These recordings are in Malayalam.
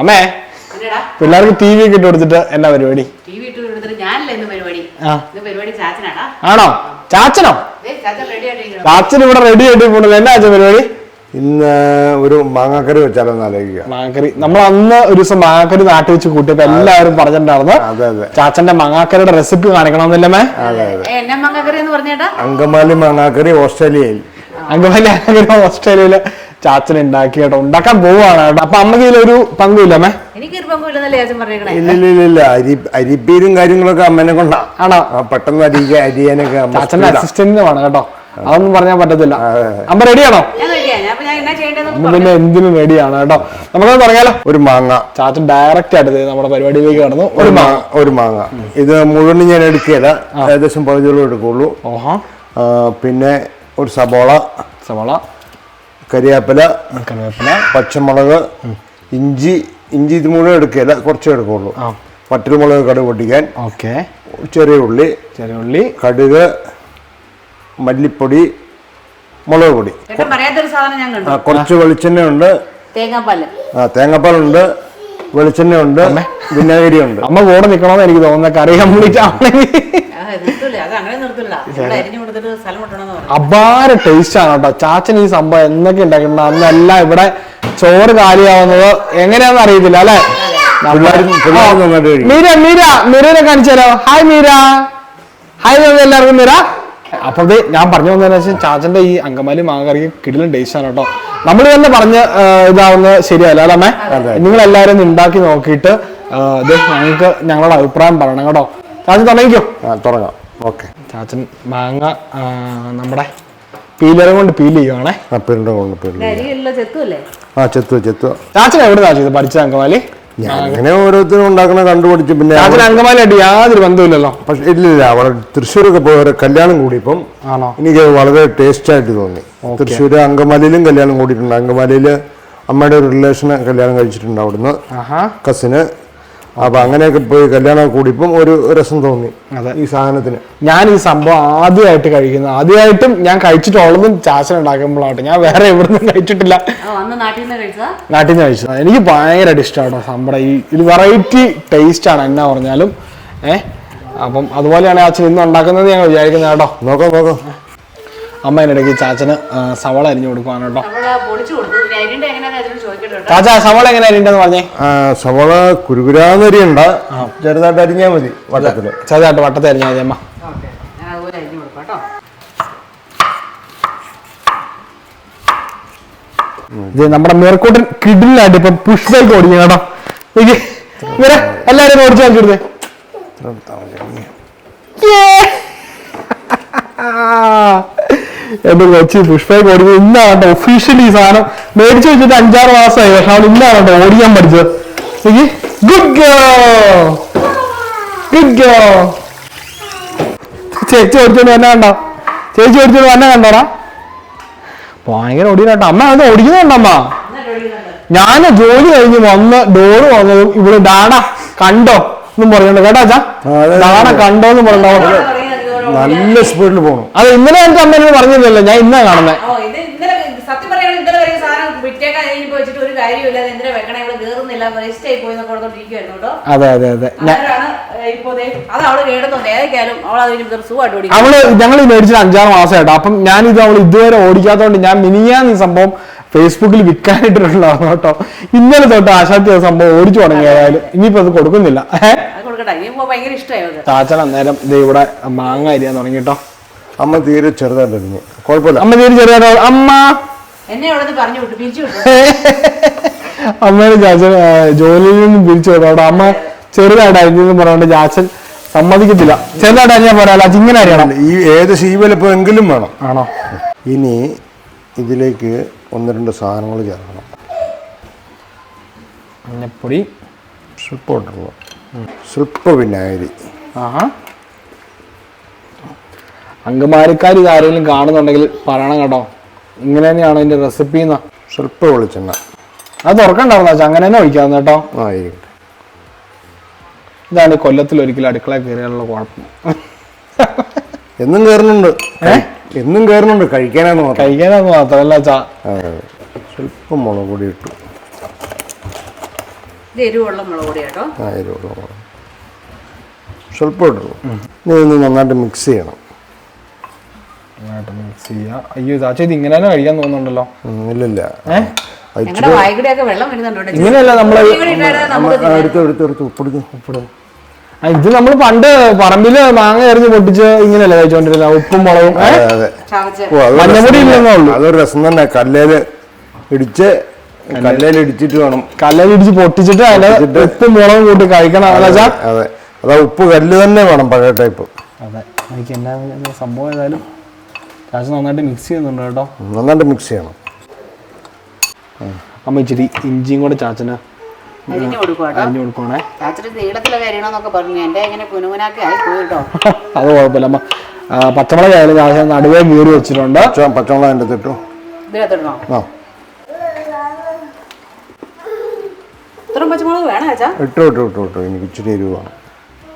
അമ്മേ എന്നടാ പിള്ളേർക്ക് ടി വി ഒക്കെ ഇട്ട് കൊടുത്തിട്ട് എന്നാ പരിപാടി? ആണോ? ചാച്ചനോ? ദേ, ചാച്ചൻ ഇവിടെ റെഡി ആയിട്ട് പോണല്ലോ എന്നാ ചാച്ച പരിപാടി? ഇന്ന് ഒരു മാങ്ങാക്കറി വെച്ചാലൊന്ന് ആലോചിക്കുക. മാങ്ങാക്കറി. നമ്മൾ അന്ന് ഒരു ദിവസം മാങ്ങാക്കറി നാട്ടിൽ വെച്ച് കൂട്ടിയപ്പോ എല്ലാവരും പറഞ്ഞിട്ടുണ്ടായിരുന്നു. അതെ അതെ. ചാച്ചന്റെ മാങ്ങാക്കറിയുടെ റെസിപ്പി കാണിക്കണമെന്നില്ലമേ അതെ അതെ. മങ്കക്കറി എന്ന് പറഞ്ഞേട്ടാ? അങ്കമാലി മാങ്ങാക്കറി ഓസ്ട്രേലിയയിൽ. അങ്കമാലി മാങ്ങാക്കറി ഓസ്ട്രേലിയയിൽ. ചാച്ചൻ ഉണ്ടാക്കി കേട്ടോ. ഉണ്ടാക്കാൻ പോവാണ് കേട്ടോ. അപ്പൊ അമ്മയ്ക്ക് ഇതിലൊരു പങ്കുമില്ലമ്മേ എനിക്ക് ഇല്ലില്ല പങ്കുമില്ലെന്നല്ലേ ചാച്ചൻ പറഞ്ഞേക്കണേ? ഇല്ല ഇല്ല ഇല്ല ഇല്ല. അരി അരിപ്പീരും കാര്യങ്ങളൊക്കെ അമ്മനെ കൊണ്ടാ. ആണോ? പെട്ടെന്ന് അരിക്ക അരിയാനൊക്കെ അമ്മ ചാച്ചന്റെ അസിസ്റ്റന്റിന് വേണം കേട്ടോ. അതൊന്നും പറഞ്ഞാൽ പറ്റത്തില്ല. അമ്മ റെഡിയാണോ അമ്മ പിന്നെ എന്തിനും റെഡിയാണ് കേട്ടോ. നമുക്കത് പറഞ്ഞാലോ? ഒരു മാങ്ങ. ചാച്ചൻ ഡയറക്റ്റ് ആയിട്ട് ദേ നമ്മുടെ പരിപാടിയിലേക്ക് കടന്നു. ഒരു ഒരു മാങ്ങ ഒരു മാങ്ങ. ഇത് മുഴുവൻ ഞാൻ എടുക്കുകയില്ല. ഏകദേശം പകുതിയോളം എടുക്കുള്ളൂ ഓഹാ. പിന്നെ ഒരു സബോള. സവാള കരിയാപ്പില കറിവേപ്പില പച്ചമുളക് ഇഞ്ചി ഇഞ്ചി ഇത് മുഴുവൻ എടുക്കുകയില്ല കുറച്ചേ എടുക്കുള്ളൂ പട്ടരമുളക് വറ്റൽമുളക് കടുക് പൊട്ടിക്കാൻ. ഓക്കെ. ചെറിയ ഉള്ളി ചെറിയ ഉള്ളി. കടുക് മല്ലിപ്പൊടി മുളക് പൊടി. ചേട്ടൻ പറയാത്തൊരു സാധനം ഞാൻ ആ, കണ്ടു കുറച്ച് വെളിച്ചെണ്ണയുണ്ട്. തേങ്ങാപ്പാൽ. ആ തേങ്ങാപ്പാലുണ്ട് വെളിച്ചെണ്ണയുണ്ട് വിനാഗിരിയുണ്ട്. അമ്മ കൂടെ നിക്കണമെന്ന് എനിക്ക് തോന്നുന്ന. കറി കംപ്ലീറ്റ് ആവണമെങ്കിൽ അത് അങ്ങനെ നിർത്തില്ല ഇവിടെ അരിഞ്ഞു കൊടുത്തിട്ട് സ്ഥലം വിട്ടണമെന്ന് പറഞ്ഞു അപാര ടേസ്റ്റ് ആണ് കേട്ടോ. ചാച്ചൻ ഈ സംഭവം എന്നൊക്കെ ഉണ്ടാക്കിയിട്ടുണ്ട്? അന്നല്ല ഇവിടെ ചോറ് കാലിയാവുന്നത് എങ്ങനെയാണെന്ന് അറിയത്തില്ല അല്ലെ? മീര മീര മീരനെ കാണിച്ചു തരാം. ഹായ് മീര. ഹായ് എല്ലാവർക്കും മീര. അപ്പൊ ഇത് ഞാൻ പറഞ്ഞു വന്നതെന്ന് വെച്ചാൽ ചാച്ചന്റെ ഈ അങ്കമാലി മാങ്ങറിക്ക് കിടിലൻ ടേസ്റ്റ് ആണ് കേട്ടോ. നമ്മൾ തന്നെ പറഞ്ഞ് ഇതാവുന്ന ഇതാവുന്നത് ശരിയല്ല അല്ലേ അമ്മേ? നിങ്ങൾ എല്ലാവരും ഉണ്ടാക്കി നോക്കിയിട്ട് ഇത് ഞങ്ങൾക്ക് ഞങ്ങളുടെ അഭിപ്രായം പറയണം കേട്ടോ. ചാച്ചൻ തുടങ്ങിക്കോ. തുടങ്ങാം. ഓക്കെ. ചാച്ചൻ മാങ്ങ നമ്മുടെ പീലറും കൊണ്ട് പീൽ ചെയ്യുവാണേ. പിരണ്ട കൊണ്ട് പീൽ ആ ചെത്തു ചെത്തു. ചാച്ചൻ എവിടെ ചാച്ചൻ ഇത് പഠിച്ചത് അങ്കമാലി? ഞാൻ അങ്ങനെ ഓരോരുത്തരും ഉണ്ടാക്കണ കണ്ടുപിടിച്ച് പിന്നെ ചാച്ചൻ അങ്കമാലിയായിട്ട് യാതൊരു ബന്ധമില്ലല്ലോ പക്ഷെ ഇല്ലില്ല അവിടെ തൃശ്ശൂരൊക്കെ പോയ ഒരു കല്യാണം കൂടിയപ്പം ആണോ? എനിക്ക് വളരെ ടേസ്റ്റ് ആയിട്ട് തോന്നി തൃശ്ശൂർ അങ്കമാലിയിലും കല്യാണം കൂടിയിട്ടുണ്ട്. അങ്കമാലിയിൽ അമ്മയുടെ ഒരു റിലേഷന് കല്യാണം കഴിച്ചിട്ടുണ്ട് അവിടുന്ന്. ആഹാ. കസിന് അപ്പൊ അങ്ങനെയൊക്കെ പോയി കല്യാണം കൂടിയപ്പം ഒരു രസം തോന്നി അതെ. ഈ സാധനത്തിന്. ഞാൻ ഈ സംഭവം ആദ്യമായിട്ട് കഴിക്കുന്നത്. ആദ്യമായിട്ടും ഞാൻ കഴിച്ചിട്ടുള്ളതും ചാച്ചൻ ഉണ്ടാക്കുമ്പോഴാട്ടെ. ഞാൻ വേറെ എവിടുന്നും കഴിച്ചിട്ടില്ല. നാട്ടിൽ നിന്ന് കഴിച്ചതാ? നാട്ടിൽ നിന്ന് കഴിച്ചത്. എനിക്ക് ഭയങ്കരമായിട്ട് ഇഷ്ടമാണ് നമ്മുടെ ഈ ഇത് വെറൈറ്റി ടേസ്റ്റ് ആണ് എന്നാ പറഞ്ഞാലും. ഏഹ് അപ്പം അതുപോലെയാണ് അച്ഛൻ ഇന്ന് ഉണ്ടാക്കുന്നത് ഞാൻ വിചാരിക്കുന്നത് കേട്ടോ. നോക്കാം നോക്കാം. അമ്മ ഇടയ്ക്ക് ചാച്ചന് സവള അരിഞ്ഞു കൊടുക്കുവാണ് കേട്ടോ. ചാച്ച സവള എങ്ങനെ അരിണ്ടെന്ന് പറഞ്ഞേ? സവള കുരുകുരാന്നരിയുണ്ട ചെറുതായിട്ട് അരിഞ്ഞാൽ മതി വട്ടത്തിൽ. ചെറുതായിട്ട് വട്ടത്തെ അരിഞ്ഞാൽ മതി അമ്മ. ഓക്കേ. ഞാൻ അതുപോലെ അരിഞ്ഞു കൊടുക്കാം കേട്ടോ. ഇത് നമ്മുടെ മേർക്കോട്ടൻ കിഡിലായിട്ട് ഇപ്പൊ പുഷ് ബൈക്ക് ഓടിക്കും കേട്ടോ. ഇവരെ എല്ലാരും ഓടിച്ചു കാണിച്ചിരുന്നേ എന്റെ കൊച്ചു പുഷ്പയെ കൊടുത്ത് ഇന്നാണ് ഒഫീഷ്യലി ഈ സാധനം മേടിച്ചു വെച്ചിട്ട് അഞ്ചാറ് മാസമായി പക്ഷെ അവൾ ഇന്നാണ് ഓടിക്കാൻ പഠിച്ചത്. ഗുഡ് ഗുഡ് ചേച്ചി ഓടിച്ചോണ്ട് തന്നെ കണ്ടോ? ചേച്ചി ഓടിച്ചോണ്ട് തന്നെ കണ്ടോടാ? ഭയങ്കര ഓടിയാട്ടോ അമ്മ അത് ഓടിക്കുന്നുണ്ടമ്മ ഞാൻ ജോലി കഴിഞ്ഞ് വന്ന് ഡോറ് വന്നതും ഇവിടെ ഡാഡ കണ്ടോ എന്നും പറയുന്നുണ്ട്. കേട്ടോ അച്ഛാ. ഡാഡ കണ്ടോ എന്നും പറഞ്ഞോ നല്ല സ്പീഡിൽ പോകണം അത് ഇന്നലെ എന്റെ അമ്മ എന്നോട് പറഞ്ഞില്ലല്ലോ ഞാൻ ഇന്നാ കാണുന്നത് ഓ ഇത് ഇന്നലെ സത്യം പറയുകയാണെങ്കിൽ ഇന്നലെ വരെ ഈ സാധനം വിറ്റേക്കാൻ കഴിഞ്ഞപ്പോ വെച്ചിട്ട് ഒരു കാര്യമില്ല അത് എന്തിനാ വെക്കണേ? ഇവിടെ കേറുന്നില്ല വേസ്റ്റ് ആയി പോയി എന്നൊക്കെ കൊടുത്തോണ്ടിരിക്കുവായിരുന്നു കേട്ടോ. അതെ അതെ അതെ. ഞാൻ അന്നേരമാണ് ഇപ്പോ ദേ അത് അവൾ ഞങ്ങൾ മേടിച്ചിട്ട് അഞ്ചാറ് മാസമായിട്ടോ അപ്പം ഞാനിത് അവൾ ഇതുവരെ ഓടിക്കാത്തതുകൊണ്ട് ഞാൻ മിനിയാന്ന് ഈ സംഭവം ഫേസ്ബുക്കിൽ വിൽക്കാനായിട്ടുള്ളതാണ് കേട്ടോ. ഇന്നലെ തൊട്ട് ആശാത്തി സംഭവം ഓടിച്ചു തുടങ്ങിയായാലും ഇനിയിപ്പോ അത് കൊടുക്കുന്നില്ല. ഏഹ്? കൊടുക്കട്ടെ. ഇനിയിപ്പോ ഭയങ്കര ഇഷ്ടമായി അത്. ചാച്ചൻ അന്നേരം ഇത് ഇവിടെ മാങ്ങ അരിയാൻ തുടങ്ങി കേട്ടോ അമ്മ തീരെ ചെറുതായിട്ട് അരിഞ്ഞു കുഴപ്പമില്ല. അമ്മ തീരെ ചെറുതായിട്ട് അമ്മ! എന്നെ അവിടെ പറഞ്ഞു വിട്ടു. പിരിച്ചു വിട്ടു. അമ്മയുടെ ചാച്ചൻ ജോലിയിൽ നിന്നും പിരിച്ചു വിടും അവിടെ അമ്മ ചെറുതായിട്ട് അരിഞ്ഞെന്ന് പറഞ്ഞുകൊണ്ട് ചാച്ചൻ സമ്മതിക്കത്തില്ല. ചെറുതായിട്ട് അരിഞ്ഞാൽ അറിയണം ഈ ഏത് ശീവലിപ്പം എങ്കിലും വേണം. ആണോ? ഇനി ഇതിലേക്ക് ഒന്ന് രണ്ട് സാധനങ്ങൾ ചേർക്കണം. മഞ്ഞപ്പൊടി ഉണ്ടല്ലോ ഇട്ടുള്ളൂ സ്വല്പ വിനാഗിരി ആഹാ. അങ്കമാലിക്കാർ കാണുന്നുണ്ടെങ്കിൽ പറയണം കേട്ടോ. ഇങ്ങനെ തന്നെയാണ് അതിന്റെ റെസിപ്പി എന്നാ സ്വല്പ വെളിച്ചെണ്ണ. അത് തുറക്കണ്ടായിരുന്നു അച്ഛൻ അങ്ങനെ തന്നെ ഒഴിക്കാവുന്ന കേട്ടോ. ആയിരിക്കട്ടെ. ഇതാണ് കൊല്ലത്തിൽ ഒരിക്കലും അടുക്കള കയറിയാലുള്ള കുഴപ്പം. എന്നും കയറുന്നുണ്ട്. എന്നും കയറുന്നുണ്ട്. കഴിക്കാനാന്ന് മാത്രം. കഴിക്കാനൊന്നും മാത്രമല്ല ചാ. സ്വല്പം മുളക് പൊടി ഇട്ടു. ഇത് എരിവുള്ള മുളക് പൊടി കേട്ടോ ആ എരിവുള്ള മുളക്. സ്വല്പം ഇടുള്ളൂ ഇനി ഒന്ന് നന്നായിട്ട് മിക്സ് ചെയ്യണം. നന്നായിട്ട് മിക്സ് ചെയ്യുക അയ്യോ ചാച്ച ഇത് ഇങ്ങനെ തന്നെ കഴിക്കാൻ തോന്നുന്നുണ്ടല്ലോ. ഉം, ഇല്ലില്ല. ഏഹ് അത് ഞങ്ങളുടെ വായ്കൂടെയൊക്കെ വെള്ളം വരുന്നുണ്ട് കേട്ടോ. ഇങ്ങനെയല്ല നമ്മൾ ഇവിടെ ഇട്ടാൽ നമുക്ക് ആ, എടുത്ത് എടുത്ത് എടുത്ത് ഉപ്പിടുന്നു ഉപ്പിടും. ആ, ഇത് നമ്മൾ പണ്ട് പറമ്പിൽ മാങ്ങ എറിഞ്ഞ് പൊട്ടിച്ച് ഇങ്ങനല്ലേ കഴിച്ചോണ്ടിരുന്ന? ഉപ്പും മുളകും ഏ? അതെ അതെ. ചവച്ച്. ഓ, അതൊരു മഞ്ഞപ്പൊടി രസം ഇല്ലെന്നേ തന്നെ. അതൊരു രസം തന്നെ. കല്ലേൽ ഇടിച്ച് കല്ലേൽ ഇടിച്ചിട്ട് വേണം. കല്ലിടിച്ച് പൊട്ടിച്ചിട്ട് അതിന്റെ ഉപ്പ് മുളകും കൂട്ടി കഴിക്കണം. അതെ അതാ ഉപ്പ് കല്ല് തന്നെ വേണം പഴയ ടൈപ്പ് അതെ. എനിക്ക് എന്നാ സംഭവം ഏതായാലും ചാച്ച നന്നായിട്ട് മിക്സ് ചെയ്യുന്നുണ്ട് കേട്ടോ. നന്നായിട്ട് മിക്സ് ചെയ്യണം. അമ്മ ഇച്ചിരി ഇഞ്ചിയും കൂടെ ചാച്ചന് അരിഞ്ഞു കൊടുക്കണേ ചാച്ചിട്ട് നീളത്തിലൊക്കെ അരിയണമെന്നൊക്കെ പറഞ്ഞു. എന്റെ ഇങ്ങനെ കുനുകുനാക്കി ആയി പോയി കേട്ടോ. അത് കുഴപ്പമില്ല അമ്മ. പച്ചമുളക് ആയാലും ചാച്ച നടുവേ കീറി വെച്ചിട്ടുണ്ട്. പച്ച- പച്ചമുളക് അതിന്റെ ഇട്ടു. ഇതിനകത്തിടണോ ആ. ഇത്രയും പച്ചമുളക് വേണം ചാച്ചാ ഇട്ടോ ഇട്ടോ ഇട്ടോ ഇട്ടു. എനിക്ക് ഇച്ചിരി എരിവ് വേണം.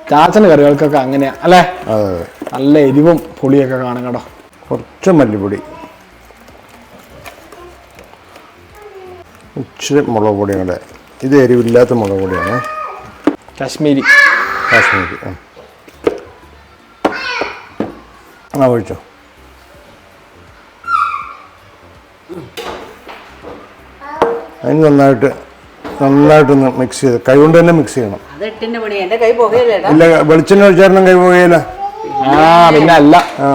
ചാച്ചന്റെ കറികൾക്കൊക്കെ അങ്ങനെയാ അല്ലേ? അതെ അതെ. നല്ല എരിവും പുളിയൊക്കെ കാണും കേട്ടോ. കുറച്ച് മല്ലിപ്പൊടി. ഇച്ചിരി മുളക് പൊടിയും കൂടെ ഇത് എരിവില്ലാത്ത മുളക് പൊടിയാണ്. കാശ്മീരി. കാശ്മീരി ആ. ആ ഒഴിച്ചോ. അതിന് നന്നായിട്ട് നന്നായിട്ടൊന്ന് മിക്സ് ചെയ്ത്. കൈ കൊണ്ട് തന്നെ മിക്സ് ചെയ്യണം. ഇല്ല വെളിച്ചെണ്ണ ഒഴിച്ചാരണം കൈ പോകയില്ല? ആ പിന്നെ അല്ല. ആ.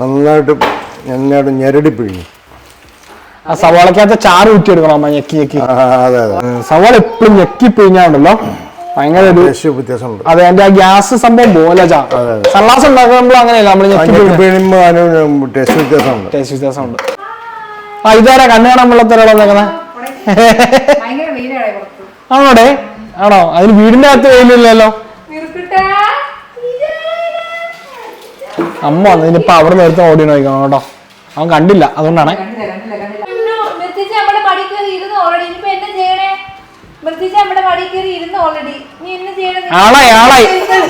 നന്നായിട്ട് നന്നായിട്ട് ഞെരടി പിഴിഞ്ഞു. ആ സവാളക്കകത്ത് ചാറ് ഊറ്റി എടുക്കണം അമ്മ. ഞെക്കി ഞെക്കി. അതെ അതെ. സവാള എപ്പോഴും ഞെക്കി പിഴിഞ്ഞാണ്ടല്ലോ. ഭയങ്കര ഒരു വ്യത്യാസമുണ്ട്. അതെ എന്റെ ആ ഗ്യാസ് സംഭവം പോലെ സള്ളാസ് ഉണ്ടാക്കുമ്പോൾ അങ്ങനെയല്ല നമ്മൾ ഞെക്കി പിഴിയുമ്പോൾ ടേസ്റ്റ് വ്യത്യാസമുണ്ട്. ടേസ്റ്റ് വ്യത്യാസമുണ്ട്. ആ ഇതാരാ കണ്ണു കാണാൻ വെള്ളത്തിലുള്ള വന്നേക്കുന്നത് ഭയങ്കര വെയിലാണ് പുറത്ത് ആണോടെ? ആണോ? അതിന് വീടിന്റെ അകത്ത് വെയിലില്ലല്ലോ? അമ്മ വന്നതിനിപ്പോ അവിടെ നേരത്തെ ഓടി നോക്കണം കേട്ടോ. അവൻ കണ്ടില്ല അതുകൊണ്ടാണ്. മൃത്യുജ നമ്മുടെ മടി കയറി ഓൾറെഡി ഇനിയിപ്പോ എന്നാ ചെയ്യണേ? മൃത്യുജ നമ്മുടെ മടി കയറി ഓൾറെഡി നീ എന്നാ ചെയ്യണേ ആളായി ആളായി.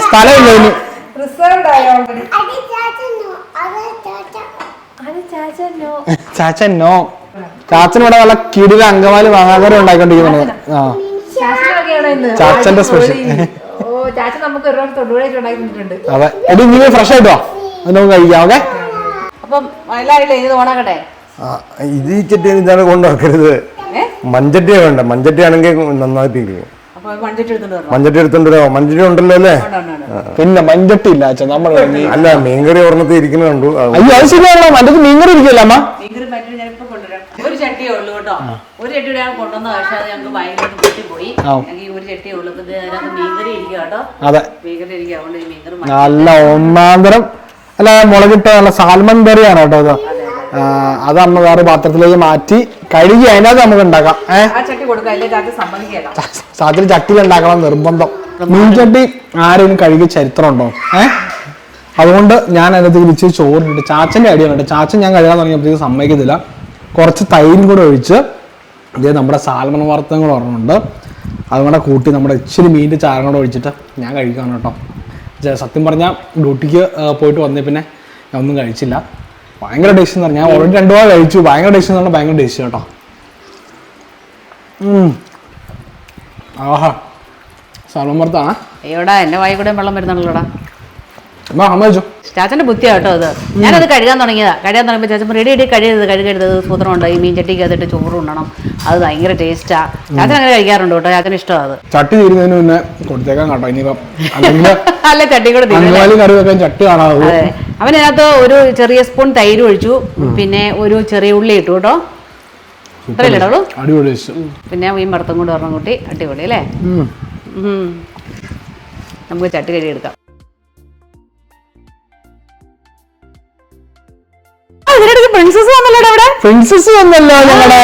സ്ഥലമില്ല ഇനി. ചാച്ചനോ? ചാച്ചൻ നോ. ചാച്ചൻ ഇവിടെ നല്ല കിടില അങ്കമാലി മാങ്ങാക്കറി ഉണ്ടായിക്കൊണ്ടിരിക്കുന്നത് ആ. ചാച്ചന്റെ സ്പെഷ്യൽ അതെ. എടി നീ ഫ്രഷ് ആയിട്ടോ? നമുക്ക് കഴിക്കാം ഓക്കെ? ഇത് ഓണാക്കട്ടെ? ആ, ഇത് ഈ ചട്ടി ഇതാണ് കൊണ്ടുവെക്കരുത്. ഏ? വേണ്ട? മഞ്ചട്ടി ആണെങ്കിൽ നന്നായി വരണം. മഞ്ചട്ടി എടുത്തുണ്ടല്ലോ മഞ്ചട്ടി ഉണ്ടല്ലോ അല്ലേ. പിന്നെ മഞ്ചട്ടി ഇല്ല അച്ഛൻ നമ്മൾ അല്ല മീൻകറി ഒരെണ്ണത്തിൽ ഇരിക്കുന്ന കണ്ടു. ആ, അയ്യോ അത് ശരിയാണോ മറ്റത് മീൻകറി ഇരിക്കല്ലേ അമ്മ? ഒരു ചട്ടിയേ ഉള്ളൂ കേട്ടോ. ഒരു ചട്ടിയുടെ ഞാൻ കൊണ്ടുവന്ന പക്ഷേ അത് ഞങ്ങൾക്ക് ഭയങ്കര പൊട്ടിപ്പോയി. ഞങ്ങൾക്ക് ഈ ഒരു ചട്ടിയേ ഉള്ളൂ. ഇത് അതിനകത്ത് മീൻകറി ഇരിക്കുക കേട്ടോ. അതെ. മീൻകറി ഇരിക്കുക അതുകൊണ്ട് ഈ മീൻകറി നല്ല ഒന്നാന്തരം. അല്ല മുളകിട്ട നല്ല സാൽമൺ കറിയാണ് കേട്ടോ അത് അത്. അമ്മ വേറെ പാത്രത്തിലേക്ക് മാറ്റി കഴുകി അതിനകത്ത് നമുക്ക് ഉണ്ടാക്കാം. ഏഹ് ചട്ടിയിൽ ഉണ്ടാക്കണം നിർബന്ധം. മീൻചട്ടി ആരും കഴുകി ചരിത്രം ഉണ്ടോ? ഏഹ് അതുകൊണ്ട് ഞാൻ അതിനകത്ത് ഇരിച്ച് ചോറിട്ട് ചാച്ചന്റെ അടിയാണ് കേട്ടോ ചാച്ചൻ ഞാൻ കഴുകാൻ തുടങ്ങിയപ്പോഴത്തേക്ക് സമ്മതിക്കത്തില്ല. കുറച്ച് തൈരും കൂടെ ഒഴിച്ച് ഇതേ നമ്മുടെ സാൽമൺ വറുത്തങ്ങൾ കൂടെ അതും അതുകൂടെ കൂട്ടി നമ്മുടെ ഇച്ചിരി മീനിന്റെ ചാരം കൂടെ ഒഴിച്ചിട്ട് ഞാൻ കഴിക്കുകയാണ് കേട്ടോ. സത്യം പറഞ്ഞാൽ ഡ്യൂട്ടിക്ക് പോയിട്ട് വന്നേ പിന്നെ ഞാൻ ഒന്നും കഴിച്ചില്ല. ഭയങ്കര ടേസ്റ്റ് എന്ന് പറഞ്ഞാൽ ഞാൻ ഓൾറെഡി രണ്ടു തവണ കഴിച്ചു. ഭയങ്കര ടേസ്റ്റ് എന്ന് പറഞ്ഞാൽ ഭയങ്കര ടേസ്റ്റ് കേട്ടോ. ആഹാ. സാൽമൺ വറുത്താണ്. എവിടെ? എന്റെ വായി കൂടെ വെള്ളം വരുന്നുള്ളൂടാ ചാച്ചന്റെ ബുദ്ധിയാ കേട്ടോ അത്. ഞാനത് കഴുകാൻ തുടങ്ങിയതാ. കഴുകാൻ തുടങ്ങിയപ്പോൾ ചാച്ചൻ റെഡി റെഡി കഴുകരുത് കഴുകരുത്. സൂത്രമുണ്ട്. ഈ മീൻ ചട്ടിക്ക് അതിട്ട് ചോറ് ഉണ്ടണം അത് ഭയങ്കര ടേസ്റ്റാ. ചാച്ചൻ അങ്ങനെ കഴിക്കാറുണ്ട് കേട്ടോ. ചാച്ചന് ഇഷ്ടമാണ് അത്. ചട്ടി തീരുന്നതിന് മുന്നേ കൊടുത്തേക്കാൻ കേട്ടോ. ഇനിയിപ്പം അല്ലെങ്കിൽ അല്ല ചട്ടി കൂടെ. അങ്കമാലി കറി വെക്കാൻ ചട്ടി കാണാതെ അതെ. അവനകത്ത് ഒരു ചെറിയ സ്പൂൺ തൈര് ഒഴിച്ചു. പിന്നെ ഒരു ചെറിയ ഉള്ളി ഇട്ടു കേട്ടോ. അത്രയല്ലേ ഇടുള്ളൂ അടിപൊളി ടേസ്റ്റ്. പിന്നെ മീൻ വറുത്തും കൊണ്ട് ഒരെണ്ണം കൂട്ടി. അടിപൊളി അല്ലേ? ഉം. നമുക്ക് ചട്ടി കഴുകി എടുക്കാം പ്രിൻസസ് വന്നല്ലോ അവിടെ പ്രിൻസസ് വന്നല്ലോ ഞങ്ങളുടെ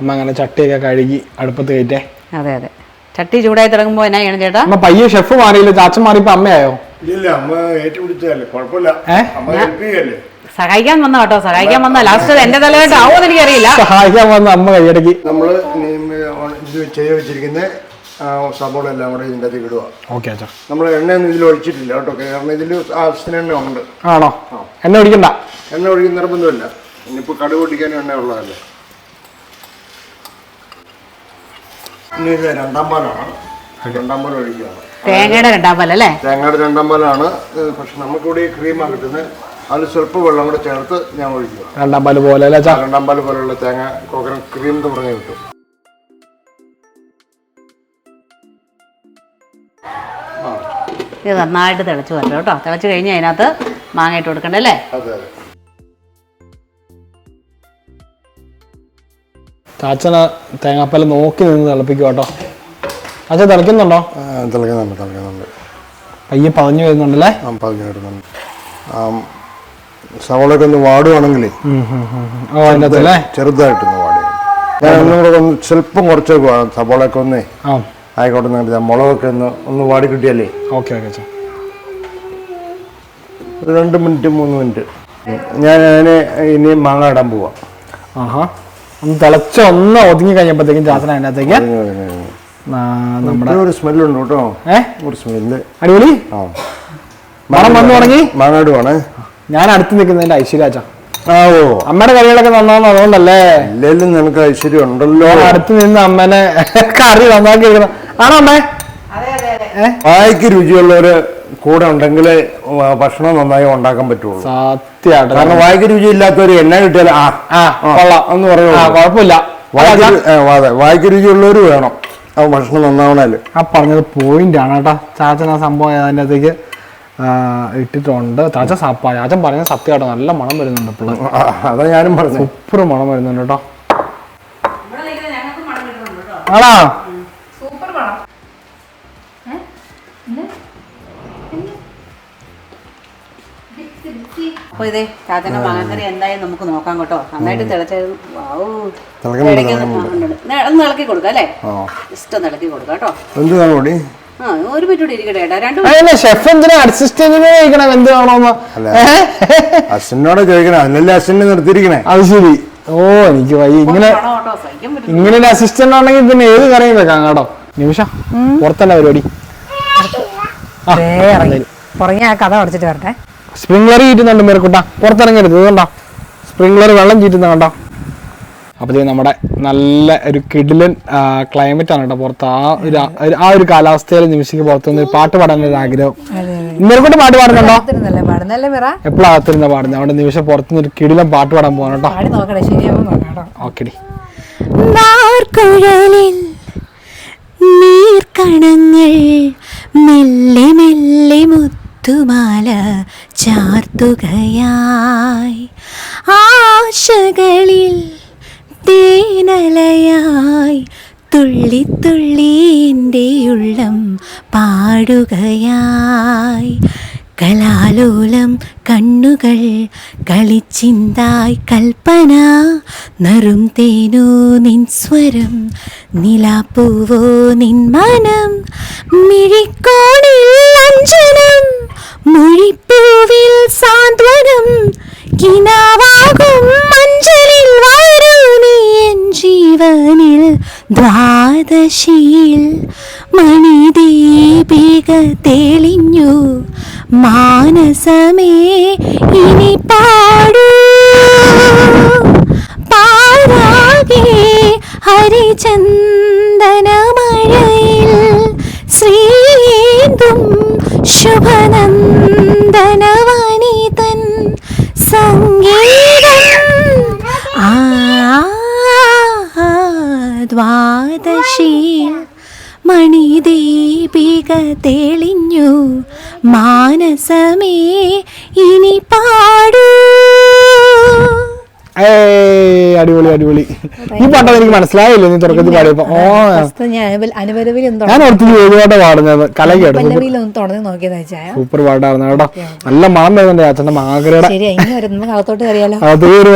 അമ്മ അങ്ങനെ ചട്ടിയൊക്കെ കഴുകി അടുപ്പത്ത് കയറ്റേ. അതെ അതെ. ചട്ടി ചൂടായി തുടങ്ങുമ്പോ എന്നാ ചെയ്യണം ചേട്ടാ? അമ്മ പയ്യെ ഷെഫ് മാറിയില്ല? ചാച്ചൻ മാറിയപ്പോ അമ്മയായോ? ഇല്ല അമ്മ ഏറ്റുപിടിച്ചതല്ലേ? കുഴപ്പമില്ല. ഏ? അമ്മ ഹെൽപ്പ് ചെയ്യല്ലേ സഹായിക്കാൻ വന്ന കേട്ടോ? സഹായിക്കാൻ വന്ന? ലാസ്റ്റ് എന്റെ തലവേണ്ട ആവോ എനിക്കറിയില്ല. സഹായിക്കാൻ വന്ന? അമ്മ കൈയടക്കി. നമ്മൾ ഇത് ചെയ്ത് വെച്ചിരിക്കുന്ന ആ, സബോള എല്ലാം കൂടെ ഇതിന്റെ അകത്ത് ഇടുക. ഓക്കെ അച്ഛാ. നമ്മൾ എണ്ണയൊന്നും ഇതിൽ ഒഴിച്ചിട്ടില്ല കേട്ടോ. കാരണം ഇതിൽ ആവശ്യത്തിന് എണ്ണ ഉണ്ട്. ആണോ? എണ്ണ ഒഴിക്കണ്ട? എണ്ണ ഒഴിക്കുന്ന നിർബന്ധമില്ല. ഇനിയിപ്പോൾ കടുക് പൊട്ടിക്കാനും എണ്ണ ഉള്ളതല്ലേ? ഇനി ഇത് രണ്ടാം പാലാണ്. രണ്ടാം പാൽ ഒഴിക്കുകയാണ്. തേങ്ങയുടെ രണ്ടാം പാൽ അല്ലേ? തേങ്ങയുടെ രണ്ടാം പാലാണ്. പക്ഷെ നമുക്കിവിടെ ഈ ക്രീമാണ് കിട്ടുന്നത്. അതിൽ സ്വല്പം വെള്ളം കൂടെ ചേർത്ത് ഞാൻ ഒഴിക്കുക രണ്ടാം പാൽ പോലെ രണ്ടാം പാൽ പോലെയുള്ള തേങ്ങ കോക്കനട്ട് ക്രീം എന്ന് പറഞ്ഞ് കിട്ടും. ഇത് നന്നായിട്ട് തിളച്ച് വരണം കേട്ടോ. തിളച്ച് കഴിഞ്ഞ് അതിനകത്ത് മാങ്ങ ഇട്ട് കൊടുക്കണ്ടേ അല്ലേ? അതെ അതെ. ചാച്ചന് നോക്കി നിന്ന് തിളപ്പിക്കുക കേട്ടോ. അച്ഛൻ തിളക്കുന്നുണ്ടോ തിളക്കുന്നുണ്ട് തിളക്കുന്നുണ്ട് പയ്യെ പതഞ്ഞു വരുന്നുണ്ടല്ലേ? ആ പതഞ്ഞു വരുന്നുണ്ട്. ആ സവളൊക്കെ ഒന്ന് വാടുവാണെങ്കിലേ ഓ അതിന്റെ അകത്തല്ലേ ചെറുതായിട്ടൊന്ന് വാടുക ഞാൻ ഒന്നും കൂടെ ഒന്ന് സ്വല്പം കുറച്ചൊക്കെ ഒന്ന് ആ. ആയിക്കോട്ടെ എന്നിട്ട് ഞാൻ മുളകൊക്കെ ഒന്ന് ഒന്ന് വാടി കിട്ടിയാലേ ഓക്കെ ഓക്കെ ഒരു രണ്ട് മിനിറ്റ് മൂന്ന് മിനിറ്റ്. ഞാൻ അതിന് ഇനി മാങ്ങ ഇടാൻ പോവാം. ആഹാ. ഒന്ന് തിളച്ച് ഒന്ന് ഒതുങ്ങി കഴിഞ്ഞപ്പോഴത്തേക്കും ചാത്ര അതിനകത്തേക്ക്. ആ, നമ്മുടെ ഒരു സ്മെല്ലുണ്ട് കേട്ടോ. ഏ? ഒരു സ്മെല്ല്. അടിപൊളി? ആ. മണം വന്നു തുടങ്ങി? മാങ്ങ വേണേ ഞാൻ അടുത്ത് നിൽക്കുന്നതിന്റെ ഐശ്വര്യാച്ച ആ ഓ. അമ്മയുടെ കറികളൊക്കെ നന്നാവുന്ന അതുകൊണ്ടല്ലേ? അല്ലെങ്കിലും നിനക്ക് ഐശ്വര്യം ഉണ്ടല്ലോ. അടുത്ത് നിന്ന് അമ്മനെ കറി നന്നാക്കി എടുക്കുന്ന ആണോ അമ്മേ? വായിക്ക് രുചിയുള്ളവര് കൂടെ ഉണ്ടെങ്കിൽ ഭക്ഷണം നന്നായി ഉണ്ടാക്കാൻ പറ്റുള്ളൂ. സത്യമായിട്ട് കാരണം വായിക്ക് രുചി ഇല്ലാത്തവര് എന്നെ കിട്ടിയാൽ ആ കൊള്ളാം. എന്ന് പറഞ്ഞു ആ കുഴപ്പമില്ല. വായിക്ക് രു- ആ, അതെ വായിക്ക് രുചിയുള്ളവര് വേണം. ആ ഭക്ഷണം നന്നാവണല്ലേ ആ പറഞ്ഞത് പോയിന്റ് ആണ് കേട്ടോ. ചാച്ചൻ ആ സംഭവം അതിന്റെ അകത്തേക്ക് ഇട്ടിട്ടുണ്ട്. ചാച്ച സപ്പ ചാച്ചൻ പറഞ്ഞ സത്യമായിട്ടോ നല്ല മണം വരുന്നുണ്ട് ഇപ്പോൾ അതാ ഞാനും പറഞ്ഞു. സൂപ്പർ മണം വരുന്നുണ്ട് കേട്ടോ. ആണോ? അപ്പോൾ ഇതേ ചാച്ചന്റെ മാങ്ങക്കറി എന്തായാലും നമുക്ക് നോക്കാം കേട്ടോ. നന്നായിട്ട് ഇടയ്ക്ക് ഒന്ന് ഇളക്കി കൊടുക്കാം അല്ലേ? ആ. ജസ്റ്റ് ഒന്ന് ഇളക്കി കൊടുക്കാം കേട്ടോ. ഒരു മിനിറ്റ് കൂടി ഇരിക്കട്ടെ ഏട്ടാ രണ്ട് അതിനെ ഷെഫ് എന്തിനാ അസിസ്റ്റന്റിനെ കഴിക്കണം എന്ത് വേണോന്ന്? അല്ല. അശ്വിനോടെ ചോദിക്കണേ. അതിനല്ലേ അശ്വിനെ നിർത്തിയിരിക്കണേ? അത് ശരി. ഓ എനിക്ക് വയ്യ. ഇങ്ങനെ ഇങ്ങനെ ഒരു അസിസ്റ്റന്റ് ആണെങ്കിൽ പിന്നെ ഏത് കറിയും വെക്കാം കേട്ടോ? നിമിഷ പുറത്തല്ല പരിപാടി. പുറകെ ആ കഥ അടച്ചിട്ട് വരട്ടെ. സ്പ്രിംഗ്ലർ ചീറ്റുന്നുണ്ട് മേരക്കൂട്ട പുറത്തിറങ്ങരുത്. ഇതുകൊണ്ട കണ്ടോ? സ്പ്രിംഗ്ലർ വെള്ളം ചീറ്റുന്ന കണ്ടോ? അപ്പോൾ ഇത് നമ്മുടെ നല്ല ഒരു കിഡിലൻ ക്ലൈമറ്റ് ആണ് കേട്ടോ പുറത്ത്. ആ ഒരു ആ- ഒരു കാലാവസ്ഥയിൽ നിമിഷിക്ക് പുറത്തുനിന്ന് പാട്ട് പാടാൻ ഒരു ആഗ്രഹം ഇന്നലെക്കൊണ്ട് പാട്ട് പാടുന്നുണ്ടോ? എപ്പോഴാകത്തിരുന്ന പാടുന്നത് അവിടെ നിമിഷം പുറത്തുനിന്ന് ഒരു കിടിലൻ പാട്ട് പാടാൻ പോകണം കേട്ടോ. ഓക്കെടി നീർ നീർക്കണങ്ങൾ മെല്ലെ മെല്ലെ മുത്തുമാല ചാർത്തുകയായി. ആശകളിൽ തേനലയായി തുള്ളി തുള്ളി ഉള്ളം പാടുകയായി. കലാലോലം കണ്ണുകൾ കളിച്ചിന്തായി കൽപ്പന നറും തേനോ നിൻ സ്വരം നിലാപ്പൂവോ നിൻ മനം മിഴിക്കോണിൽ അഞ്ജനം മൊഴിപ്പൂവിൽ സാന്ത്വനം കിനാവാകും മഞ്ചലിൽ വാ എൻ ജീവനിൽ ദ്വാദശിയിൽ മണിദീപിക തെളിഞ്ഞു മാനസമേ ഇനി പാടൂ. പാരാകെ ഹരിചന്ദനമഴയിൽ അടിപൊളി. അടിപൊളി ഈ പാട്ടത് എനിക്ക് മനസ്സിലായില്ല? നീ തുടക്കത്തിൽ പാടിയപ്പോ. ഓ. ഞാൻ ഓർത്ത് ഏതുപാട്ട് പാടുന്നത് സൂപ്പർ. പാട്ടായിരുന്നു. കേട്ടോ നല്ല മണം വരുന്നുണ്ട് അച്ഛന്റെ മാങ്ങരയുടെ. അത് ഒരു.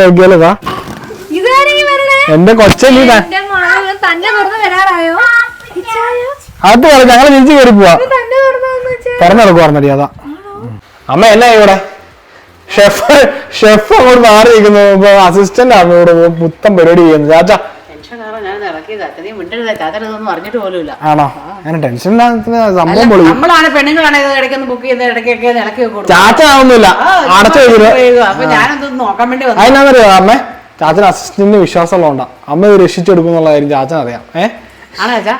എന്റെ കൊച്ചല്ലി ഇതാ. എന്റെ തന്നെ തുറന്ന് വരാറായോ? അകത്ത് പറ ഞങ്ങൾ തിരിച്ചു കയറി പോവാ. തന്നെ തുറന്നു തുറന്നിറക്കുവാർന്നടി അതാ. അമ്മ എന്നാ ഇവിടെ? ഷെഫ് ഷെഫ് അങ്ങോട്ട് മാറി നിൽക്കുന്നു അസിസ്റ്റന്റ് ആണ് ഇവിടെ. പുത്തൻ പരിപാടി ചെയ്യുന്നത് ചാച്ചാ. ആണോ? ടെൻഷൻ സംഭവം പൊളി നമ്മളാണ് പെണ്ണുങ്ങളാണ് ഇടയ്ക്കൊന്ന് ബുക്ക് ഇടയ്ക്കൊക്കെ അടച്ചു വന്നു. അതിനാന്നറിയോ അമ്മ? ചാച്ചൻ അസിസ്റ്റന്റിന് വിശ്വാസമുള്ളതുകൊണ്ടാ. അമ്മ ഇത് രക്ഷിച്ചെടുക്കും എന്നുള്ള കാര്യം ചാച്ചൻ അറിയാം ഏഹ് ആണോ ചാച്ചാ?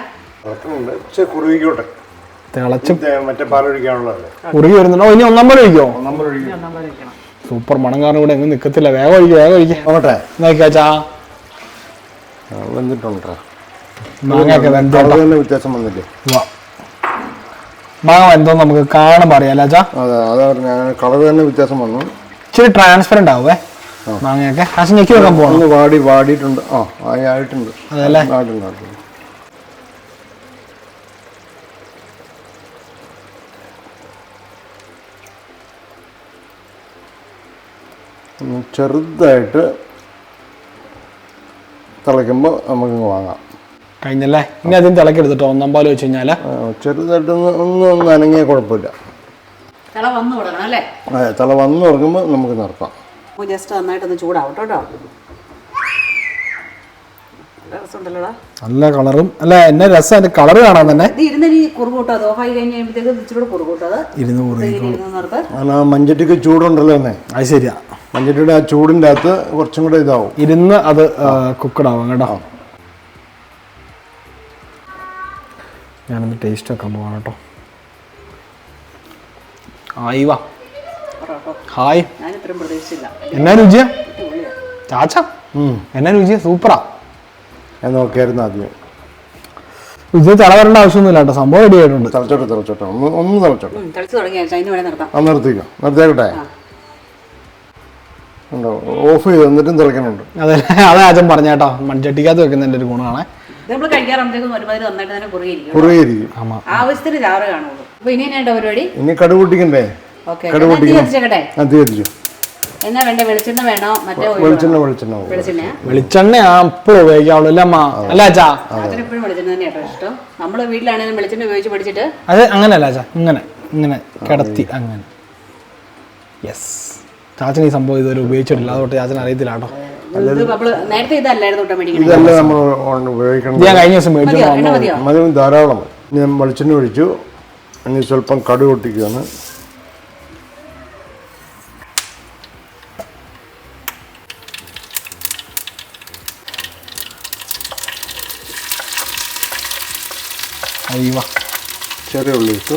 കുറുകിക്കോട്ടെ തിളച്ച് മറ്റേ പാലൊഴിക്കാനുള്ളതല്ലേ കുറുകി വരുന്നുണ്ടോ. ഇനി ഒന്നാം പോലെ ഒഴിക്കോ? സൂപ്പർ മണം കാരണം ഇവിടെ എങ്ങും നിക്കത്തില്ല. വേഗം ഒഴിക്കും വേഗം ഒഴിക്കും. നോക്കട്ടെ. നോക്കിയാച്ചാ വെന്തിട്ടുണ്ട് മാങ്ങയൊക്കെ വെന്തോട്ടോ വ്യത്യാസം വന്നില്ലേ? മാങ്ങ വെന്തോ നമുക്ക് കാണുമ്പോൾ അറിയാലോ ചാ അതെ അതാ കളർ തന്നെ വ്യത്യാസം വന്നു. ഇച്ചിരി ട്രാൻസ്പെറന്റ് ആവുമേ മാങ്ങയൊക്കെ. പക്ഷെ ഞെക്കി വെക്കാൻ പോകണം വാടി വാടിയിട്ടുണ്ട്. ആ ആയിട്ടുണ്ട്. അതല്ലേ? ആയിട്ടുണ്ട് ആയിട്ടുണ്ട്. ചെറുതായിട്ട് തിളയ്ക്കുമ്പോൾ നമുക്കിങ്ങ് വാങ്ങാം. കഴിഞ്ഞല്ലേ? ഇനി അതിന് തിളക്കെടുത്തിട്ടോ ഒന്നാം പാൽ വെച്ച് കഴിഞ്ഞാൽ. ചെറുതായിട്ടൊന്ന് ഒന്ന് ഒന്ന് അനങ്ങിയ കുഴപ്പമില്ല. തിള വന്നു അല്ലേ? അതെ തല വന്ന് തുടങ്ങുമ്പോൾ നമുക്ക് നിർത്താം. ജസ്റ്റ് നന്നായിട്ടൊന്ന് ചൂടാവട്ടോ കേട്ടോ. നല്ല കളറും അല്ല എന്നെ രസം അതിന്റെ കളർ കാണാൻ തന്നെ. ഇത് ഇരുന്ന് മഞ്ചട്ടിക്ക് ചൂടുണ്ടല്ലോ അത് ശരിയാ. മഞ്ചട്ടിയുടെ ആ ചൂടിന്റെ അകത്ത് കുറച്ചും കൂടെ ഇതാവും. ഇരുന്ന് അത് കുക്കഡാവും കേട്ടോ. ഞാനൊന്ന് ടേസ്റ്റ് വെക്കാൻ പോവാണ് കേട്ടോ. ആയി വാ. ഹായ്. എന്നാ രുചിയ? ചാച്ച? എന്നാ രുചിയ? സൂപ്പറാ. ഞാൻ നോക്കിയായിരുന്നു ആദ്യം. ഇത് തിള വരേണ്ട ആവശ്യമൊന്നുമില്ല കേട്ടോ. സംഭവം റെഡി ആയിട്ടുണ്ട്. തിളച്ചോട്ടെ തിളച്ചോട്ടെ. ഒന്ന് ഒന്ന് തിളച്ചോട്ടെ. നിർത്തിക്കോ. നിർത്തിയാക്കട്ടെ? ഓഫ് ചെയ്ത് എന്നിട്ടും തിളക്കണുണ്ട് അതെ അതെ ആദ്യം പറഞ്ഞ കേട്ടോ. മൺചട്ടിക്കകത്ത് വെക്കുന്നതിന്റെ ഒരു ഗുണമാണ്. ഇത് നമ്മൾ കഴിക്കാറാകുമ്പോഴത്തേക്കും ഒരുമാതിരി നന്നായിട്ട് തന്നെ കുറുകിയിരിക്കും കുറുകയിരിക്കും. ആമാ. ആവശ്യത്തിന് ചാറ് കാണുള്ളൂ. അപ്പൊ ഇനി എന്നാ പരിപാടി? ഇനി കടുക് പൊട്ടിക്കണ്ടേ? ഓക്കെ കടുക് പൊട്ടിക്കണം. വെച്ചേക്കട്ടെ ആ തീ എന്നാ വേണ്ട? വെളിച്ചെണ്ണ വേണോ? മറ്റേ oil വെളിച്ചെണ്ണ വെളിച്ചെണ്ണ മതി. വെളിച്ചെണ്ണ വെളിച്ചെണ്ണ അപ്പോഴും ഉപയോഗിക്കാവുള്ളൂ അല്ലേ അമ്മ? അല്ല അച്ഛാ? വെളിച്ചെണ്ണ തന്നെയാട്ടോ ഇഷ്ടം. നമ്മൾ വീട്ടിലാണെങ്കിലും വെളിച്ചെണ്ണ ഉപയോഗിച്ച് പഠിച്ചിട്ട് അത് അങ്ങനെയല്ല അച്ഛാ ഇങ്ങനെ ഇങ്ങനെ കിടത്തി അങ്ങനെ. യെസ് ചാച്ചൻ ഈ സംഭവം ഇതുവരെ ഉപയോഗിച്ചിട്ടില്ല. അതുകൊണ്ട് ചാച്ചൻ അറിയത്തില്ല കേട്ടോ. നേരത്തെ നമ്മൾ ഉപയോഗിക്കണം. ഞാൻ കഴിഞ്ഞ ദിവസം മേടിച്ചു മതി ധാരാളം. ഞാൻ വെളിച്ചെണ്ണ ഒഴിച്ചു. ഇനി സ്വല്പം കടു പൊട്ടിക്കുകയാണ് അയ്യോ. ചെറിയ ഉള്ളി ഇട്ടു.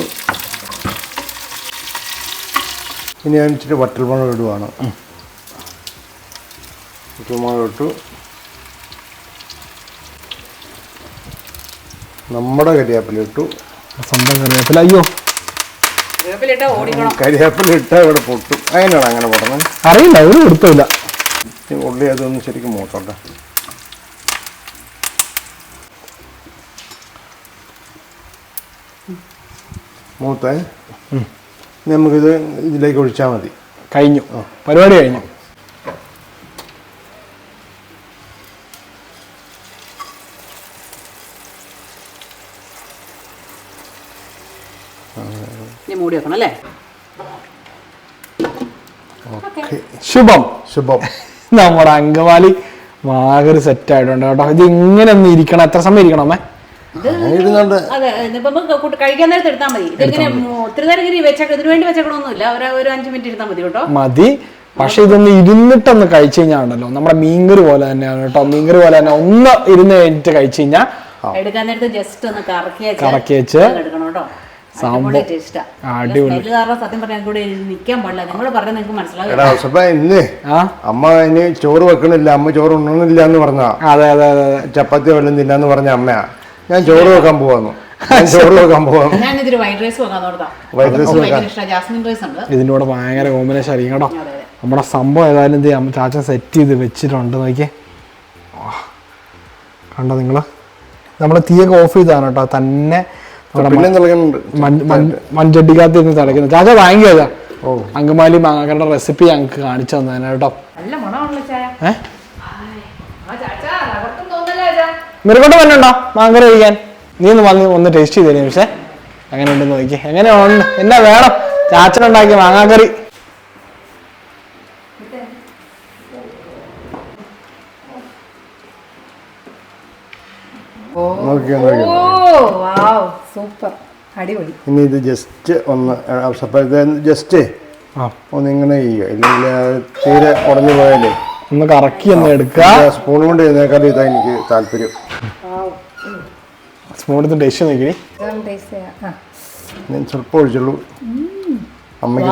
ഇനി ഞാൻ ഇച്ചിരി വറ്റൽമുളക് ഇടുവാണ്. വറ്റൽമുളക് ഇട്ടു. നമ്മുടെ കരിയാപ്പില ഇട്ടു. സ്വന്തം കറിവേപ്പില അയ്യോ. കരിയാപ്പില ഇട്ടാൽ ഇവിടെ പൊട്ടു. അതിനാണ് അങ്ങനെ പറഞ്ഞത് അറിയില്ല ഒരു കൊടുത്തില്ല ഉള്ളി അതൊന്ന് ശരിക്കും മൂത്തോട്ടെ. മൂത്തേ. നമുക്കിത് ഇതിലേക്ക് ഒഴിച്ചാൽ മതി. കഴിഞ്ഞു. പരിപാടി കഴിഞ്ഞു. മൂടി വെക്കണം അല്ലേ? ശുഭം. ശുഭം. നമ്മുടെ അങ്കമാലി മാകര് സെറ്റ് ആയിട്ടുണ്ട് കേട്ടോ. ഇത് ഇങ്ങനെ ഒന്ന് ഇരിക്കണം? എത്ര സമയം ഇരിക്കണം അമ്മേ? അങ്ങനെ ഇരുന്നുണ്ട് അതെ കഴിക്കാൻ നേരത്തെ എടുത്താൽ മതി. ഇതിങ്ങനെ ഒത്തിരി നേരം ഇങ്ങനെ വെച്ചേക്ക ഇതിനു വേണ്ടി വെച്ചേക്കണമൊന്നുമില്ല. ഒരു ഒരു അഞ്ച് മിനിറ്റ് ഇരുന്നാൽ മതി കേട്ടോ. മതി. പക്ഷെ ഇതൊന്ന് ഇരുന്നിട്ടൊന്ന് കഴിച്ചു കഴിഞ്ഞാൽ ഉണ്ടല്ലോ നമ്മുടെ മീൻകറി പോലെ തന്നെയാണ് കേട്ടോ. മീൻകറി പോലെ തന്നെ ഒന്ന് ഇരുന്ന് കഴിഞ്ഞിട്ട് കഴിച്ചു കഴിഞ്ഞാൽ എടുക്കാൻ നേരത്തെ ജസ്റ്റ് ഒന്ന് കറക്കി വെച്ച് എടുക്കണം കേട്ടോ. അമ്മ ഇനി ചോറ് വെക്കണില്ല. അമ്മ ചോറ് ഉണ്ണണില്ല എന്ന് പറഞ്ഞാ അതെ അതെ അതെ അതെ. ചപ്പാത്തി വെള്ളം തിന്നാന്ന് പറഞ്ഞ അമ്മയാ. ഞാൻ ചോറ് വെക്കാൻ പോവാന്നു. ഞാൻ ചോറ് വെക്കാൻ പോവാന്നു. ഞാൻ ഇതിൽ വൈറ്റ് റൈസ് വെക്കാൻ വൈറ്റ് റൈസ് ഭയങ്കര ജാസ്മിൻ റൈസ് ഉണ്ട്. ഇതിന്റെ കൂടെ ഭയങ്കര കോമ്പിനേഷൻ ആയിരിക്കും കേട്ടോ. നമ്മുടെ സംഭവം ഏതായാലും എന്ത് ചെയ്യാം? ചാച്ചൻ സെറ്റ് ചെയ്ത് വെച്ചിട്ടുണ്ട്. നോക്കിയേ. കണ്ടോ നിങ്ങൾ നമ്മൾ തീയൊക്കെ ഓഫ് ചെയ്താണ് കേട്ടോ. തന്നെ മൺചട്ടിക്കകത്ത് ഇരുന്ന് തിളയ്ക്കുന്നത് ചാച്ച വാങ്ങിയതാ ഓ. അങ്കമാലി മാങ്ങാക്കരുടെ റെസിപ്പി ഞങ്ങൾക്ക് കാണിച്ചു തന്നതിന് കേട്ടോ. നല്ല മിറുകൊണ്ട് വന്നുണ്ടോ മാങ്ങര കഴിക്കാൻ. നീ ഒന്ന് വന്ന് ഒന്ന് ടേസ്റ്റ് ചെയ്തേ പക്ഷേ അങ്ങനെ ഉണ്ടെന്ന് നോക്കി എങ്ങനെ ഉണ്ട് എന്നാ വേണം ചാച്ചനുണ്ടാക്കിയ മാങ്ങാക്കറി വാവ്. സൂപ്പർ. അടിപൊളി. ഇനി ഇത് ജസ്റ്റ് ഒന്ന് ജസ്റ്റ് ഒന്ന് ഇങ്ങനെ ചെയ്യുക. ഇല്ലെങ്കിൽ തീരെ ഉടഞ്ഞു പോയാലേ. ഒന്ന് കറക്കി ഒന്ന് എടുക്കുക. സ്പൂൺ കൊണ്ട് ഇതാ എനിക്ക് താല്പര്യം. എടുത്ത് ടേസ്റ്റ് നോക്കി ടേസ്റ്റ് ചെയ്യാം. ആ. ഞാൻ ചെറുപ്പം ഒഴിച്ചുള്ളൂ. അമ്മയ്ക്ക്.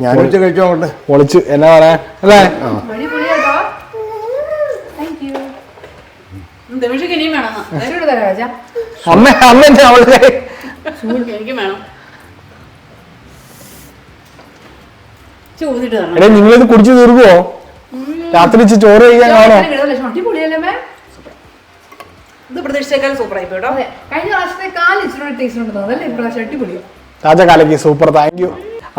ഞാൻ ഒളിച്ച് കഴിച്ചു അങ്ങോട്ട് പൊളിച്ച് എന്നാ പറയാ? അല്ലേ? അടിപൊളി രാജ അമ്മ അമ്മ അവളുടെ എടേ നിങ്ങളിത് കുടിച്ചു തീർക്കുവോ? രാത്രി ചോറ് കഴിക്കാൻ കാണോ രാജ കാലയ്ക്ക് സൂപ്പർ താങ്ക് യു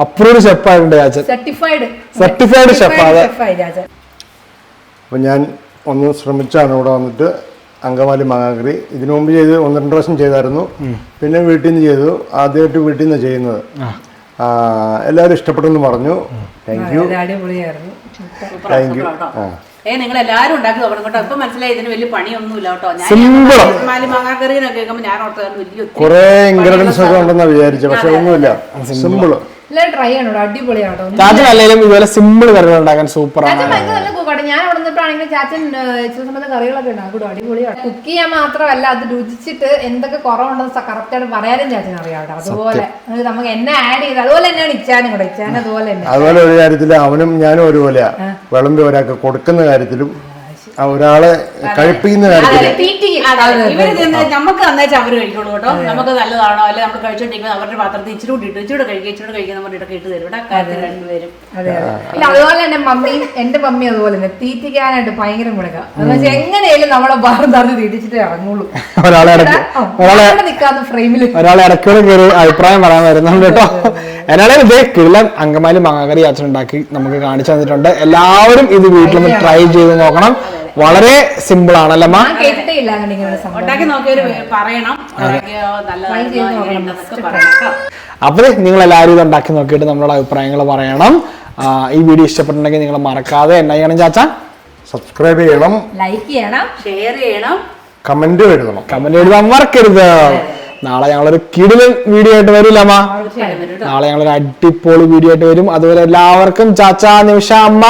അപ്രൂവ് ഷെഫായിട്ടുണ്ട് രാജൻ. Certified certified. ഷെഫായി രാജ ഞാൻ ഒന്ന് ശ്രമിച്ചാണ് ഇവിടെ വന്നിട്ട്. അങ്കമാലി മാങ്ങാക്കറി ഇതിനു മുമ്പ് ചെയ്ത് ഒന്ന് രണ്ട് പ്രാവശ്യം ചെയ്തായിരുന്നു. പിന്നെ വീട്ടിൽ നിന്ന് ചെയ്തു. ആദ്യമായിട്ട് വീട്ടിൽ നിന്ന് ചെയ്യുന്നത്. എല്ലാവരും ഇഷ്ടപ്പെട്ടെന്ന് പറഞ്ഞു. താങ്ക് യു അടിപൊളിയായിരുന്നു. താങ്ക് യു ആ. ഏ നിങ്ങൾ എല്ലാവരും ഉണ്ടാക്കി നോക്കണം കേട്ടോ. ഇപ്പൊ മനസ്സിലായി ഇതിന് വലിയ പണിയൊന്നുമില്ല കേട്ടോ. ഞാൻ മാങ്ങാക്കറിനൊക്കെ കേൾക്കുമ്പോൾ വലിയ കുറേ ഇൻഗ്രീഡിയൻസ് ഒക്കെ ഉണ്ടെന്നാണ് വിചാരിച്ചത് പക്ഷെ ഒന്നുമില്ല. സിമ്പിൾ എല്ലാവരും ട്രൈ ചെയ്യണം അടിപൊളിയാണോ രാജൻ അല്ലെങ്കിലും ഇതുപോലെ സിമ്പിൾ കറികൾ ഉണ്ടാക്കാൻ സൂപ്പറാണ് ചാച്ചൻ ഭയങ്കര നല്ല കുക്കാണ് ഞാൻ അവിടെ നിന്നിട്ടാണെങ്കിൽ ചാച്ചൻ ചില സമയത്ത് കറികളൊക്കെ ഉണ്ടാക്കും അടിപൊളിയാണ് കുക്ക് ചെയ്യാൻ മാത്രമല്ല അത് രുചിച്ചിട്ട് എന്തൊക്കെ കുറവുണ്ടെന്ന് കറക്റ്റ് ആയിട്ട് പറയാനും ചാച്ചൻ അറിയാം അതുപോലെ നമുക്ക് എന്നെ ആഡ് ചെയ്ത് അതുപോലെ തന്നെയാണ് ഇച്ചാനും കൂടെ. ഇച്ചാൻ അതുപോലെ തന്നെ. അതുപോലെ ഒരു കാര്യത്തിൽ അവനും ഞാനും ഒരുപോലെയാ. വിളമ്പി ഒരാൾക്ക് കൊടുക്കുന്ന കാര്യത്തിലും ആ ഒരാളെ കഴിപ്പിക്കുന്ന തിന്ന് നമുക്ക് തന്നേച്ച് അവർ കഴിക്കുള്ളൂ കേട്ടോ. നമുക്ക് നല്ലതാണോ? അല്ലെ നമ്മൾ കഴിച്ചോണ്ടിരിക്കുന്ന അവരുടെ പാത്രത്തിൽ ഇച്ചിരി കൂടി ഇട്ട് ഇച്ചിരി കഴിക്കുക ഇച്ചിരി കഴിക്കുക നമ്മുടെ ഇടയ്ക്ക് ഇട്ട് തരും. ഇവിടെ കാര്യത്തിൽ രണ്ടുപേരും. അതെ അതെ. ഇല്ല അതുപോലെ തന്നെ മമ്മിയും എന്റെ മമ്മി അതുപോലെ തന്നെ തീറ്റിക്കാനായിട്ട് ഭയങ്കര മുടക്കാം എന്ന് വെച്ചാൽ എങ്ങനെയായാലും നമ്മളെ ബാറും തറന്ന് തീറ്റിച്ചിട്ടേ ഇറങ്ങുള്ളൂ. ഒരാളെ ഒരാളെ നിൽക്കാന്ന് ഫ്രെയിമിൽ ഒരാളെ ഇടയ്ക്കൂടെ കയറി അഭിപ്രായം പറയാൻ വരുന്നുണ്ട് കേട്ടോ. എന്നാലും ഇതേ കിള്ളൻ അങ്കമാലി മാങ്ങാക്കറി അച്ഛൻ ഉണ്ടാക്കി നമുക്ക് കാണിച്ചു തന്നിട്ടുണ്ട്. എല്ലാവരും ഇത് വീട്ടിൽ വീട്ടിലൊന്ന് ട്രൈ ചെയ്ത് നോക്കണം. വളരെ സിമ്പിൾ ആണ് അമ്മ? ഉണ്ടാക്കി നോക്കിയവര് പറയണം. അപ്പോൾ നിങ്ങൾ എല്ലാവരും ഇത് ഉണ്ടാക്കി നോക്കിയിട്ട് നമ്മളോട് അഭിപ്രായങ്ങൾ പറയണം. ഈ വീഡിയോ ഇഷ്ടപ്പെട്ടിട്ടുണ്ടെങ്കിൽ നിങ്ങൾ മറക്കാതെ എന്നാ ചെയ്യണം ചാച്ച. സബ്സ്ക്രൈബ് ചെയ്യണം. ലൈക്ക് ചെയ്യണം. ഷെയർ ചെയ്യണം. കമന്റ് എഴുതണം. കമന്റ് എഴുതാൻ മറക്കരുത്. നാളെ ഞങ്ങളൊരു കിടിലൻ വീഡിയോ ആയിട്ട് വരില്ല അമ്മ? നാളെ ഞങ്ങളൊരു അടിപൊളി വീഡിയോ ആയിട്ട് വരും. അതുപോലെ എല്ലാവർക്കും ചാച്ച നിമിഷ അമ്മ